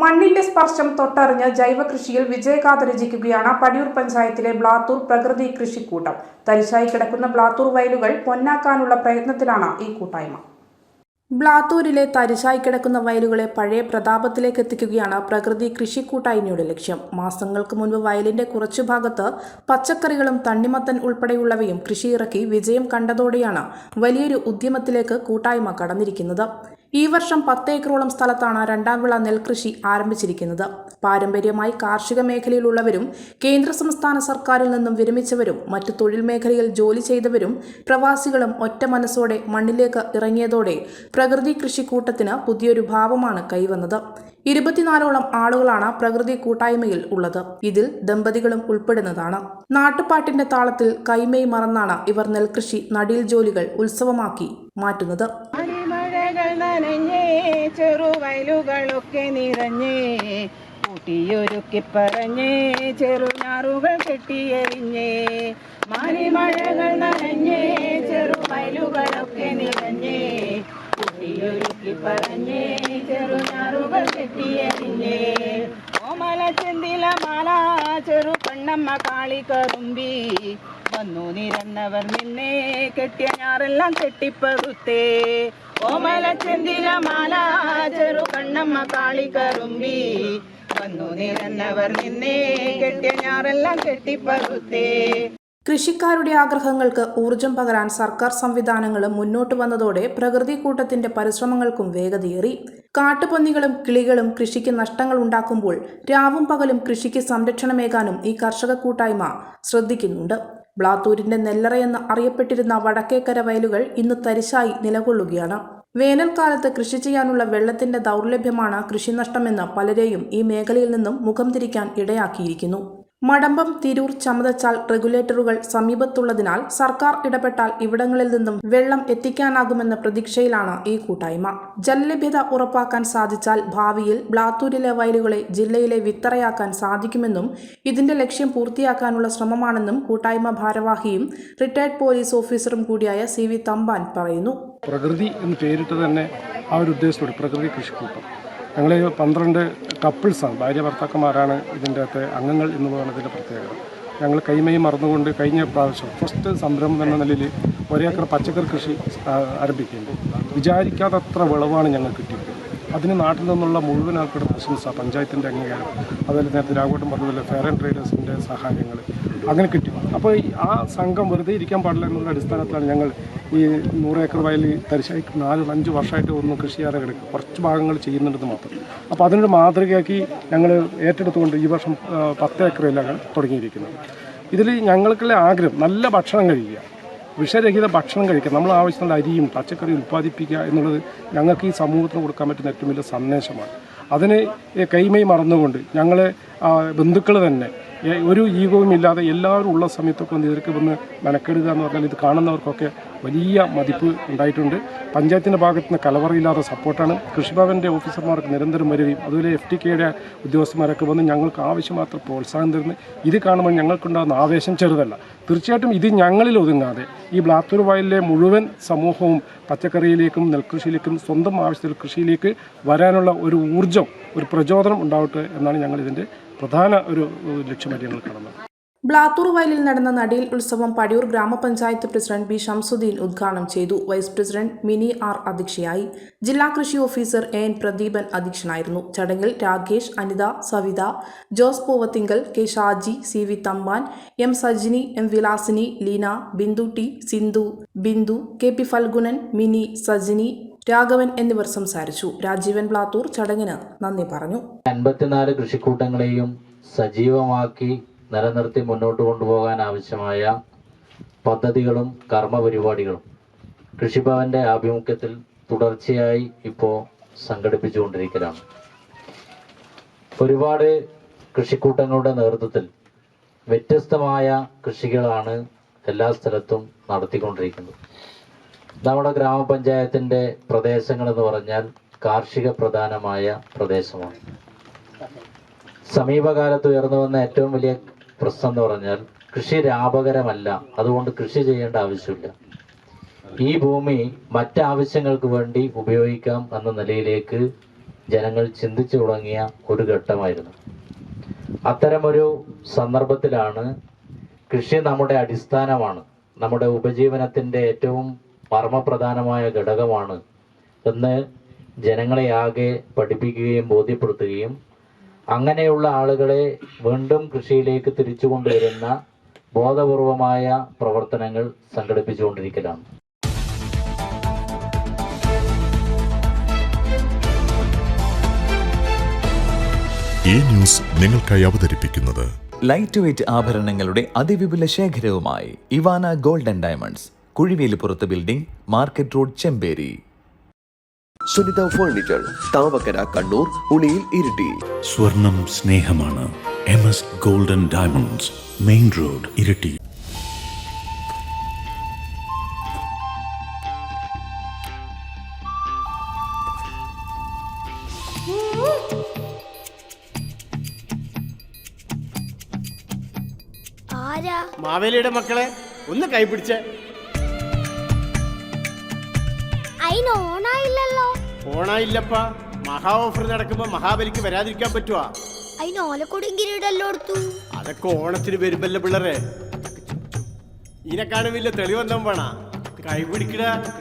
മണ്ണിന്റെ സ്പർശം തൊട്ടറിഞ്ഞ് ജൈവ കൃഷിയിൽ വിജയഗാഥ രചിക്കുകയാണ് പടിയൂർ പഞ്ചായത്തിലെ ബ്ലാത്തൂർ പ്രകൃതി കൃഷിക്കൂട്ടം. തരിശായി കിടക്കുന്ന ബ്ലാത്തൂർ വയലുകൾ പൊന്നാക്കാനുള്ള പ്രയത്നത്തിലാണ് ഈ കൂട്ടായ്മ. ബ്ലാത്തൂരിലെ തരിശായി കിടക്കുന്ന വയലുകളെ പഴയ പ്രതാപത്തിലേക്ക് എത്തിക്കുകയാണ് പ്രകൃതി കൃഷി കൂട്ടായ്മയുടെ ലക്ഷ്യം. മാസങ്ങൾക്ക് മുൻപ് വയലിന്റെ കുറച്ചു ഭാഗത്ത് പച്ചക്കറികളും തണ്ണിമത്തൻ ഉൾപ്പെടെയുള്ളവയും കൃഷിയിറക്കി വിജയം കണ്ടതോടെയാണ് വലിയൊരു ഉദ്യമത്തിലേക്ക് കൂട്ടായ്മ കടന്നിരിക്കുന്നത്. ഈ വർഷം പത്ത് ഏക്കറോളം സ്ഥലത്താണ് രണ്ടാം വിള നെൽകൃഷി ആരംഭിച്ചിരിക്കുന്നത്. പാരമ്പര്യമായി കാർഷിക മേഖലയിലുള്ളവരും കേന്ദ്ര സംസ്ഥാന സർക്കാരിൽ നിന്നും വിരമിച്ചവരും മറ്റു തൊഴിൽ മേഖലയിൽ ജോലി ചെയ്തവരും പ്രവാസികളും ഒറ്റ മനസ്സോടെ മണ്ണിലേക്ക് ഇറങ്ങിയതോടെ പ്രകൃതി കൃഷിക്കൂട്ടത്തിന് പുതിയൊരു ഭാവമാണ് കൈവന്നത്. ഇരുപത്തിനാലോളം ആളുകളാണ് പ്രകൃതി കൂട്ടായ്മയിൽ ഉള്ളത്. ഇതിൽ ദമ്പതികളും ഉൾപ്പെടുന്നതാണ്. നാട്ടുപാട്ടിന്റെ താളത്തിൽ കൈമേയ് മറന്നാണ് ഇവർ നെൽകൃഷി നടീൽ ജോലികൾ ഉത്സവമാക്കി മാറ്റുന്നത്. നനഞ്ഞേ ചെറുവയലുകളൊക്കെ നിറഞ്ഞേ കൂട്ടിയൊരുക്കി പറഞ്ഞേ ചെറുനാറുകൾ കെട്ടിയെറിഞ്ഞേ മാലിമഴകൾ നനഞ്ഞേ ചെറുവയലുകളൊക്കെ നിറഞ്ഞേ കൂട്ടിയൊരുക്കി പറഞ്ഞേ ചെറുനാറുകൾ കെട്ടിയെറിഞ്ഞേ. ഓമല ചെന്തില മാല ചെറു പെണ്ണമ്മ കാളി കറുമ്പി വന്നു നിരന്നവർ നിന്നെ കെട്ടിയ ഞാറെല്ലാം കെട്ടിപ്പകുത്തേ മാല ചെറു കണ്ണമ്മ കാളി കറുമ്പി വന്നു നിരന്നവർ നിന്നേ കെട്ടിയ ഞാറെല്ലാം കെട്ടിപ്പകുത്തേ. കൃഷിക്കാരുടെ ആഗ്രഹങ്ങൾക്ക് ഊർജം പകരാൻ സർക്കാർ സംവിധാനങ്ങളും മുന്നോട്ട് വന്നതോടെ പ്രകൃതി കൂട്ടത്തിന്റെ പരിശ്രമങ്ങൾക്കും വേഗതയേറി. കാട്ടുപന്നികളും കിളികളും കൃഷിക്ക് നഷ്ടങ്ങൾ ഉണ്ടാക്കുമ്പോൾ രാവും പകലും കൃഷിക്ക് സംരക്ഷണമേകാനും ഈ കർഷക കൂട്ടായ്മ ശ്രദ്ധിക്കുന്നുണ്ട്. ബ്ലാത്തൂരിന്റെ നെല്ലറയെന്ന് അറിയപ്പെട്ടിരുന്ന വടക്കേക്കര വയലുകൾ ഇന്ന് തരിശായി നിലകൊള്ളുകയാണ്. വേനൽക്കാലത്ത് കൃഷി ചെയ്യാനുള്ള വെള്ളത്തിന്റെ ദൗർലഭ്യമാണ് കൃഷിനഷ്ടമെന്ന് പലരെയും ഈ മേഖലയിൽ നിന്നും മുഖം തിരിക്കാൻ ഇടയാക്കിയിരിക്കുന്നു. മടമ്പം തിരൂർ ചമതച്ചാൽ റെഗുലേറ്ററുകൾ സമീപത്തുള്ളതിനാൽ സർക്കാർ ഇടപെട്ടാൽ ഇവിടങ്ങളിൽ നിന്നും വെള്ളം എത്തിക്കാനാകുമെന്ന പ്രതീക്ഷയിലാണ് ഈ കൂട്ടായ്മ. ജലലഭ്യത ഉറപ്പാക്കാൻ സാധിച്ചാൽ ഭാവിയിൽ ബ്ലാത്തൂരിലെ വയലുകളെ ജില്ലയിലെ വിത്തറയാക്കാൻ സാധിക്കുമെന്നും ഇതിന്റെ ലക്ഷ്യം പൂർത്തിയാക്കാനുള്ള ശ്രമമാണെന്നും കൂട്ടായ്മ ഭാരവാഹിയും റിട്ടയർഡ് പോലീസ് ഓഫീസറും കൂടിയായ സി വി തമ്പാൻ പറയുന്നു. പ്രകൃതി എന്ന് പേരിട്ട് തന്നെ ആ ഒരു ഉദ്ദേശത്തോടെ പ്രകൃതി കൃഷിക്കൂട്ടം. ഞങ്ങൾ പന്ത്രണ്ട് കപ്പിൾസാണ് ഭാര്യ ഭർത്താക്കന്മാരാണ് ഇതിന്റെ അകത്തെ അംഗങ്ങൾ എന്ന് പറയുന്നത് ഇതിന്റെ പ്രത്യേകത. ഞങ്ങൾ കൈമയും മറന്നുകൊണ്ട് കഴിഞ്ഞ പ്രാവശ്യം ഫസ്റ്റ് സംരംഭം എന്ന നിലയിൽ ഒരേക്കർ പച്ചക്കറി കൃഷി ആ, വിചാരിക്കാത്തത്ര വിളവാണ് ഞങ്ങൾ കിട്ടിയത് അതിന് നാട്ടിൽ നിന്നുള്ള മുഴുവൻ ആൾക്കാരുടെ പ്രശംസ പഞ്ചായത്തിന്റെ അംഗീകാരം. അതുപോലെ നേരത്തെ രാഘവട്ടം പറഞ്ഞതുപോലെ ഫെയർ ആൻഡ് ട്രേഡേഴ്സിന്റെ സഹായങ്ങൾ അങ്ങനെ കിട്ടി അപ്പോൾ ആ സംഘം വെറുതെ ഇരിക്കാൻ പാടില്ല എന്നുള്ള അടിസ്ഥാനത്തിലാണ് ഞങ്ങൾ ഈ നൂറ് ഏക്കർ വയൽ തരിശായി നാല് അഞ്ച് വർഷമായിട്ട് ഒന്നും കൃഷി ചെയ്യാതെ കിടക്കും കുറച്ച് ഭാഗങ്ങൾ ചെയ്യുന്നുണ്ടെന്ന് മാത്രം. അപ്പോൾ അതിനൊരു മാതൃകയാക്കി ഞങ്ങൾ ഏറ്റെടുത്തുകൊണ്ട് ഈ വർഷം പത്ത് ഏക്കറിലാണ് തുടങ്ങിയിരിക്കുന്നത് ഇതിൽ ഞങ്ങൾക്കുള്ള ആഗ്രഹം നല്ല ഭക്ഷണം കഴിക്കുക. വിഷരഹിത ഭക്ഷണം കഴിക്കുക. നമ്മൾ ആവശ്യമുള്ള അരിയും പച്ചക്കറിയും ഉൽപ്പാദിപ്പിക്കുക എന്നുള്ളത് ഞങ്ങൾക്ക് ഈ സമൂഹത്തിന് കൊടുക്കാൻ പറ്റുന്ന ഏറ്റവും വലിയ സന്ദേശമാണ്. അതിന് കൈമൈ മറന്നുകൊണ്ട് ഞങ്ങളെ ബന്ധുക്കൾ തന്നെ ഒരു ഈഗോയും ഇല്ലാതെ എല്ലാവരും ഉള്ള സമയത്തൊക്കെ ഒന്ന് ഇതിലേക്ക് വന്ന് മെനക്കെടുക എന്ന് പറഞ്ഞാൽ ഇത് കാണുന്നവർക്കൊക്കെ വലിയ മതിപ്പ് ഉണ്ടായിട്ടുണ്ട്. പഞ്ചായത്തിന്റെ ഭാഗത്ത് നിന്ന് കലവറയില്ലാത്ത സപ്പോർട്ടാണ്. കൃഷിഭവന്റെ ഓഫീസർമാർക്ക് നിരന്തരം വരികയും അതുപോലെ എഫ് ടി കെയുടെ ഉദ്യോഗസ്ഥന്മാരൊക്കെ വന്ന് ഞങ്ങൾക്ക് ആവശ്യമാത്ര പ്രോത്സാഹനം തരുന്നു. ഇത് കാണുമ്പോൾ ഞങ്ങൾക്കുണ്ടാകുന്ന ആവേശം ചെറുതല്ല. തീർച്ചയായിട്ടും ഇത് ഞങ്ങളിൽ ഒതുങ്ങാതെ ഈ ബ്ലാത്തൂർ വയലിലെ മുഴുവൻ സമൂഹവും പച്ചക്കറിയിലേക്കും നെൽകൃഷിയിലേക്കും സ്വന്തം ആവശ്യത്തിൽ കൃഷിയിലേക്ക് വരാനുള്ള ഒരു ഊർജം ഒരു പ്രചോദനം ഉണ്ടാവട്ടെ എന്നാണ് ഞങ്ങളിതിന്റെ പ്രധാന ഒരു ഏഹ്, ലക്ഷ്യമായിട്ട് ഞങ്ങൾ കാണുന്നത് ബ്ലാത്തൂർ വയലിൽ നടന്ന നടിയിൽ ഉത്സവം പടിയൂർ ഗ്രാമപഞ്ചായത്ത് പ്രസിഡന്റ് ബി ഷംസുദ്ദീൻ ഉദ്ഘാടനം ചെയ്തു. വൈസ് പ്രസിഡന്റ് മിനി ആർ അധ്യക്ഷയായി. ജില്ലാ കൃഷി ഓഫീസർ എ എൻ പ്രദീപൻ അധ്യക്ഷനായിരുന്നു. ചടങ്ങിൽ Rakesh Anitha Savitha Jose Poovathinkal K Shaji C V Thampan M Sajini M Vilasini Leena Bindu T Sindhu Bindu K P Phalgunan Mini Sajini Raghavan എന്നിവർ സംസാരിച്ചു. രാജീവൻ ബ്ലാത്തൂർ ചടങ്ങിന് നന്ദി പറഞ്ഞു. അൻപത്തിനാല് കൃഷിക്കൂട്ടങ്ങളെയും സജീവമാക്കി നിലനിർത്തി മുന്നോട്ട് കൊണ്ടുപോകാൻ ആവശ്യമായ പദ്ധതികളും കർമ്മപരിപാടികളും കൃഷിഭവന്റെ ആഭിമുഖ്യത്തിൽ തുടർച്ചയായി ഇപ്പോൾ സംഘടിപ്പിച്ചുകൊണ്ടിരിക്കലാണ്. ഒരുപാട് കൃഷിക്കൂട്ടങ്ങളുടെ നേതൃത്വത്തിൽ വ്യത്യസ്തമായ കൃഷികളാണ് എല്ലാ സ്ഥലത്തും നടത്തിക്കൊണ്ടിരിക്കുന്നത്. നമ്മുടെ ഗ്രാമപഞ്ചായത്തിന്റെ പ്രദേശങ്ങൾ എന്ന് പറഞ്ഞാൽ കാർഷിക പ്രധാനമായ പ്രദേശമാണ്. സമീപകാലത്ത് ഉയർന്നു വന്ന ഏറ്റവും വലിയ പ്രശ്നം എന്ന് പറഞ്ഞാൽ കൃഷി ലാഭകരമല്ല അതുകൊണ്ട് കൃഷി ചെയ്യേണ്ട ആവശ്യമില്ല. ഈ ഭൂമി മറ്റാവശ്യങ്ങൾക്ക് വേണ്ടി ഉപയോഗിക്കാം എന്ന നിലയിലേക്ക് ജനങ്ങൾ ചിന്തിച്ചു തുടങ്ങിയ ഒരു ഘട്ടമായിരുന്നു. അത്തരമൊരു സന്ദർഭത്തിലാണ് കൃഷി നമ്മുടെ അടിസ്ഥാനമാണ്. നമ്മുടെ ഉപജീവനത്തിന്റെ ഏറ്റവും പരമപ്രധാനമായ ഘടകമാണ് എന്ന് ജനങ്ങളെ ആകെ പഠിപ്പിക്കുകയും ബോധ്യപ്പെടുത്തുകയും അങ്ങനെയുള്ള ആളുകളെ വീണ്ടും കൃഷിയിലേക്ക് തിരിച്ചു കൊണ്ടുവരുന്ന ബോധപൂർവമായ പ്രവർത്തനങ്ങൾ സംഘടിപ്പിച്ചുകൊണ്ടിരിക്കലാണ്. ഈ ന്യൂസ് നിങ്ങൾക്കായി അവതരിപ്പിക്കുന്നത് ലൈറ്റ് വെയ്റ്റ് ആഭരണങ്ങളുടെ അതിവിപുല ശേഖരവുമായി Ivana golden diamonds കുഴിവേലിപ്പുറത്ത് building market road Chemperi Sunitha furniture Thavakkara Kannur Uliyil Iritty. സ്വർണം സ്നേഹമാണ്. M S golden diamonds main road Iritty. ആരാ? മാവേലിയുടെ മക്കളെ ഒന്ന് കൈപിടിച്ച് ഐ ഓണായില്ലല്ലോ ഓണായില്ലപ്പാ മഹാ ഓഫർ നടക്കുമ്പോ മഹാബലിക്ക് വരാതിരിക്കാൻ പറ്റുവാ. അതിന് ഓലക്കൊടിയും കിരീടല്ലോ എടുത്തു അതൊക്കെ ഓണത്തിന് വരുമ്പല്ലേ പിള്ളേരെ. ഇതിനെ വലിയ തെളിവെന്താ വേണ. കൈപിടിക്കട.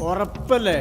ഉറപ്പല്ലേ?